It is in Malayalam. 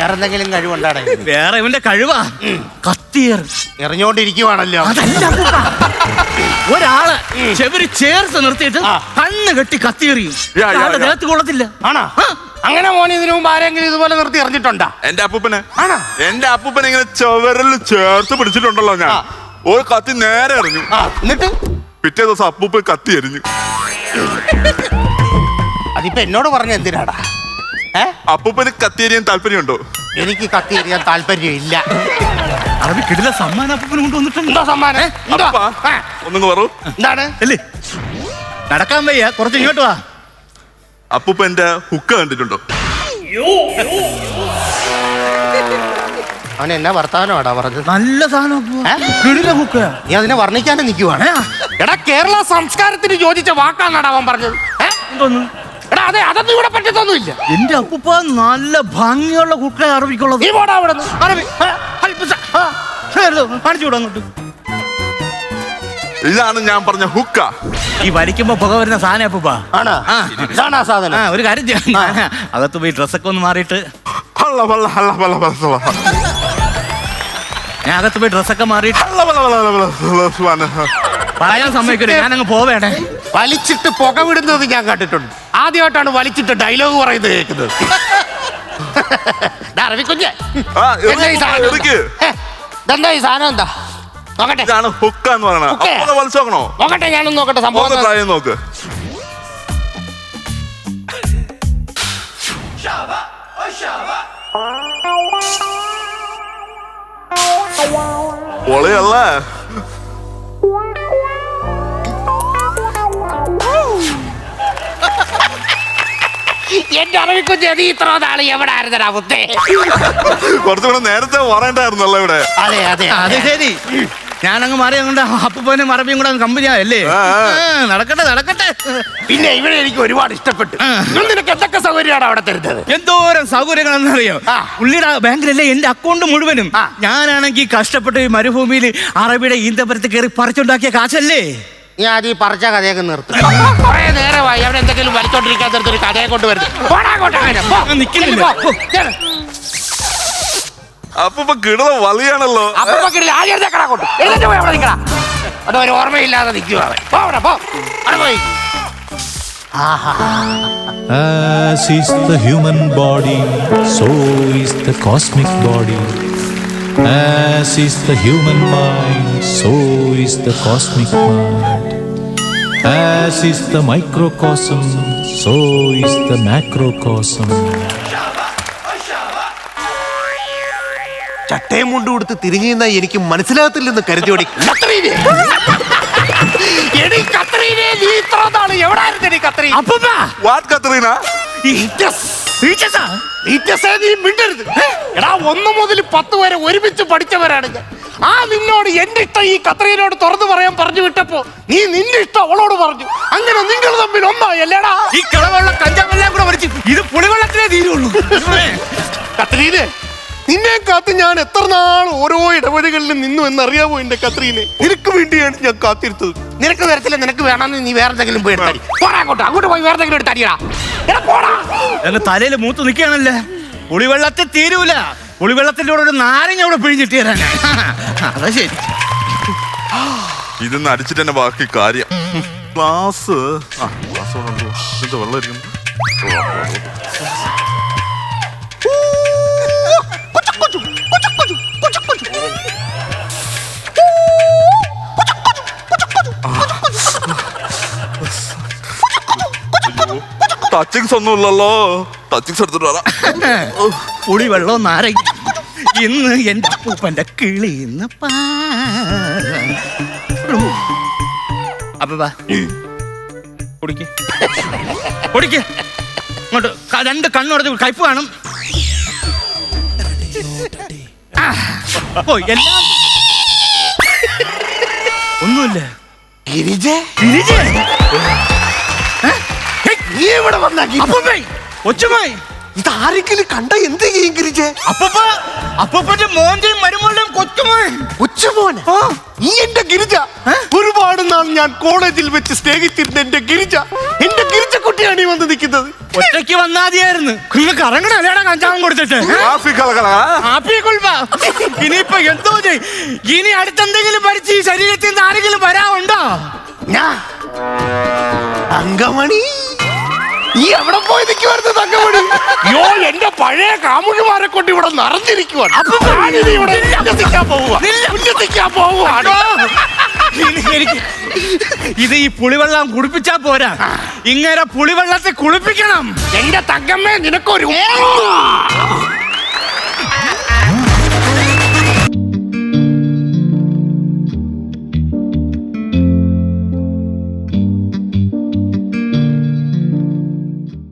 വേറെ എന്തെങ്കിലും കഴിവുണ്ടാടെ വേറെ ഇവന്റെ കഴിവാ. കത്തിയർ എറിഞ്ഞോണ്ടിരിക്കുവാണല്ലോ. അതല്ല അപ്പൂപ്പ. ഒരാൾ ചെവര് ചേർത്ത് നിർത്തിയിട്ട്. കണ്ണ് കെട്ടി കത്തിയെറിയും. യാ, യാ, ആളുടെ യാ. ദേഹത്ത് കൊള്ളത്തില്ല. ആണോ? അങ്ങനെ മോനെ ഇതിനു മുമ്പ് ആരെങ്കിലും ഇതുപോലെ നിർത്തി എറിഞ്ഞിട്ടുണ്ടാ? എന്റെ അപ്പൂപ്പനെ. ആണോ? എന്റെ അപ്പൂപ്പനെ ഇങ്ങനെ ചുവരിൽ ചേർത്ത് പിടിച്ചിട്ടുണ്ടല്ലോ ഞാൻ. ആ. ഒരു കത്തി നേരെ എറിഞ്ഞു. ആ എന്നിട്ട്? പിറ്റേ ദിവസം അപ്പൂപ്പൻ കത്തി എറിഞ്ഞു. അതിപ്പോ എന്നോട് പറഞ്ഞ എന്തിനാടാ? ഏ? അപ്പൂപ്പന് കത്തിയേരിയാൻ താല്പര്യമുണ്ടോ? എനിക്ക് കത്തി എറിയാൻ താല്പര്യമില്ല. അറബി കിടില സമ്മാനം അപ്പൂപ്പന് കൊണ്ടുവന്നിട്ടുണ്ട് എന്തോ സമ്മാനം? എന്തോ? അപ്പാ ആ, ഒന്നും പറു. എന്താണ്? അല്ലേ നടക്കാൻ വയ്യ. കുറച്ച് ഇങ്ങോട്ട് വാ. അപ്പൂപ്പ എന്റെ ഹുക്ക് കണ്ടിട്ടുണ്ടോ? അവൻ എന്നാ വർത്താനമാടാ പറഞ്ഞത്? നല്ല സാധനം അപ്പൂപ്പ. ഏ? കിടില ബുക്ക് നീ അതിനെ വർണിക്കാനും നിൽക്കുവാണ് എടാ കേരള സംസ്കാരത്തിന് യോജിച്ച വാക്കാന്നാടാ അവൻ പറഞ്ഞത്. ഏ? എന്തോന്ന്? അതെ അതൊന്നും ഇവിടെ പറ്റത്തൊന്നുമില്ല എന്റെ അപ്പൂപ്പ നല്ല ഭംഗിയുള്ള കുക്ക അറബിക്കുള്ളത് നീ പോടാ അവിടെ അറബി കാണിച്ചു വിടാം അങ്ങോട്ട് ഇതാണ് ഞാൻ പറഞ്ഞ ഹുക്ക ഈ വലിക്കുമ്പോ പുക വരുന്ന സാധന അപ്പൂപ്പ ആണോ ആ. ഇതാണ് ആ ആ സാധനം ഒരു കാര്യം ചെയ്യാം അകത്ത് പോയി ഡ്രസ്സൊക്കെ ഒന്ന് മാറിയിട്ട് ഹള്ള വള്ള ഹള്ള വള്ള വള്ള വള്ള. ഞാൻ അകത്ത് പോയി ഡ്രസ്സൊക്കെ മാറിയിട്ട് ഹള്ള വള്ള വള്ള വള്ള വള്ള സുബ്ഹാന. പറയാൻ സമ്മതിക്കരുത് ഞാൻ അങ്ങ് പോവേണേ. വലിച്ചിട്ട് പുക വിടുന്നത് ഞാൻ കണ്ടിട്ടുണ്ട്. ആദ്യമായിട്ടാണ് വലിച്ചിട്ട് ഡയലോഗ് പറയുന്നത് കേൾക്കുന്നത്. ദാ ആ, എന്താ ഈ സാധനം എറിക്ക്. ഏ, ഇതെന്താ ഈ സാധനം എന്താ? നോക്കട്ടെ. ഇതാണ് ഹുക്ക എന്ന് പറയുന്നത് ഹുക്ക്? അപ്പൊ വലിച്ചു നോക്കണോ? നോക്കട്ടെ ഞാനൊന്ന് നോക്കട്ടെ സംഭവം ഒന്ന് എന്താ? ട്രൈ ചെയ്ത് നോക്ക്. പൊളിയല്ലേ? എന്റെ അറബിക്കുഞ്ഞ് നീ ഇത്ര നാൾ എവിടെ ആയിരുന്നടാ മുത്തേ? കുറച്ചുകൂടെ നേരത്തെ പറയണ്ടായിരുന്നല്ലോ ഇവിടെ. അതെ അതെ അത്. ശരി. ഞാനങ്ങ് മാറി അങ്ങോട്ട് അപ്പൂപ്പനും അറബിയും കൂടെ കമ്പനിയാ ആ, ആ. നടക്കട്ടെ നടക്കട്ടെ. പിന്നെ ഇവിടെ എനിക്ക് ഒരുപാട് ഇഷ്ടപ്പെട്ടു. നിനക്ക് എന്തൊക്കെ സൗകര്യമാണ് അവിടെ തരുന്നത്? എന്തോരം സൗകര്യങ്ങളെന്നറിയോ? ആ. പുള്ളിയുടെ ബാങ്കിലല്ലേ എന്റെ അക്കൗണ്ട് മുഴുവനും. ഞാനാണെങ്കിൽ കഷ്ടപ്പെട്ട് ഈ മരുഭൂമിയിൽ അറബിയുടെ ഈന്തപുരത്ത് കയറി പറിച്ചുണ്ടാക്കിയ കാശല്ലേ? നീ ആദ്യം ഈ പറഞ്ഞ കഥയൊക്കെ നിർത്തും കുറെ നേരമായി അവിടെ എന്തെങ്കിലും വലിച്ചോണ്ടിരിക്കാൻ നേരത്ത് ഒരു കഥയെ കൊണ്ട് വരുന്നത് പോടാ അങ്ങോട്ട് പോ. നിക്കുന്നില്ല. പോ. അപ്പൊ ഇപ്പൊ കിടത വലിയാണല്ലോ അപ്പൊ പക്കിടില്ല ആദ്യം എഴുതേക്കടാ കൊണ്ട് എഴുന്നേറ്റ് പോയി അവിടെ നിൽക്കടാ അത് ഒരു ഓർമ്മയില്ലാതെ നിൽക്കുക അവൻ പോ അവിടെ പോ അവിടെ പോയി As is the human body, so is the cosmic body. As is the human mind, so is the cosmic mind. As is the microcosm, so is the macrocosm. ചട്ടയും മുണ്ടും കൊടുത്ത് തിരിഞ്ഞു എനിക്ക് മനസ്സിലാകത്തില്ലെന്ന് കരുതിയോടി. ഒന്ന് മുതൽ പത്ത് വരെ ഒരുമിച്ച് പഠിച്ചവരാണ് ഞാൻ. ആ നിന്നോട് എന്റെ ഇഷ്ടം ഈ കത്രീനോട് തുറന്നു പറയാൻ പറഞ്ഞു വിട്ടപ്പോ നീ നിന്റെ ഇഷ്ടം അവളോട് പറഞ്ഞു. അങ്ങനെ നിങ്ങൾ തമ്മിൽ ഒന്നായല്ലേടാ? ഈ കിളവുള്ള കഞ്ചാവെല്ലാം കൂടെ വലിച്ച് ഇത് പുളിവെള്ളത്തിലേ തീരുള്ളൂ. കത്രീനെ നിന്നെ കാത്ത് ഞാൻ എത്ര നാൾ ഓരോ ഇടവഴികളിലും നിന്നു എന്നറിയാമോ എന്റെ കത്രീനെ നിനക്ക് വേണ്ടിയാണ് ഞാൻ കാത്തിരുത്തത് നിനക്ക് വരത്തില്ല നിനക്ക് വേണമെന്ന് നീ വേറെ എന്തെങ്കിലും പോയി എടുത്താടി. പോടാ അങ്ങോട്ട് അങ്ങോട്ട് പോയി വേറെ എന്തെങ്കിലും എടുത്താടിയടാ. എടാ പോടാ. എന്റെ തലയിൽ മൂത്ത് നിൽക്കുകയാണല്ലേ? പുളിവെള്ളത്തിൽ തീരൂല. പുളിവെള്ളത്തിന്റെ കൂടെ ഒരു നാരങ്ങ അവിടെ പിഴിഞ്ഞിട്ട് അതാ ശരി ഇതൊന്ന് അടിച്ചിട്ട് തന്നെ ബാക്കി കാര്യം ക്ലാസ് ആ ഗ്ലാസ് ഇവിടെ ഉണ്ടോ? ഇതിന്റെ വെള്ളം ഇരിക്കുന്നു ടച്ചിങ്സ് ഒന്നും ഇല്ലല്ലോ ടച്ചിങ്സ് എടുത്തിട്ട് വരാം പുളിവെള്ളം നാരങ്ങ ഇന്ന് എന്റെ അപ്പൂപ്പന്റെ കിളിന്ന് അപ്പൊ കുടിക്ക് കുടിക്ക് ഇങ്ങോട്ട് രണ്ട് കണ്ണുടച്ച് കയ്പ് കാണും. ഓ എല്ലാം. ഒന്നുമില്ല. ഗിരിജേ. നീ ഇവിടെ വന്നാക്കി അപ്പൂപ്പേ ഒച്ചുമായി ഇതാരെങ്കിലും കണ്ട എന്ത് ചെയ്യും ഗിരിജെ? അപ്പൂപ്പ അപ്പൂപ്പന്റെ മോന്റെയും മരുമോളുടെയും കൊച്ചുമോൻ. ഉച്ചമോനെ ആ. നീ എന്റെ ഗിരിജ. ഒരുപാട് നാൾ ഞാൻ കോളേജിൽ വെച്ച് സ്നേഹിച്ചിരുന്ന എന്റെ ഗിരിജ. എന്റെ ഗിരിജ കുട്ടിയാണ് ഈ വന്ന് നിൽക്കുന്നത്. ഒറ്റയ്ക്ക് വന്നാതിയായിരുന്നു. നിങ്ങൾ കറങ്ങണല്ലേടാ കഞ്ചാവും കൊടുത്തിട്ട്? കാഫി കലകല ഹാപ്പി കുൾബ ഇനിയിപ്പൊ എന്തോ ചെയ്യും ഇനി അടുത്തെന്തെങ്കിലും പഠിച്ച് ഈ ശരീരത്തിൽ നിന്ന് ആരെങ്കിലും വരാറുണ്ടോ? ഞാ. തങ്കമണി നീ എവിടെ പോയി നിൽക്കുവായിരുന്നു തങ്കമണി? യോ എന്റെ പഴയ കാമുകിമാരെ കൊണ്ട് ഇവിടെ നിറഞ്ഞിരിക്കുവാണ്. അപ്പൊ ഞാനിത് ഇവിടെ ഉല്ലസിക്കാൻ പോവുക നില്ല. ഉല്ലസിക്കാൻ പോവുകയാണ് ഇത് ഈ പുളിവെള്ളം കുടിപ്പിച്ചാ പോരാ. ഇങ്ങനെ പുളിവെള്ളത്തെ കുളിപ്പിക്കണം. എന്റെ തങ്കമ്മേ നിനക്കൊരു.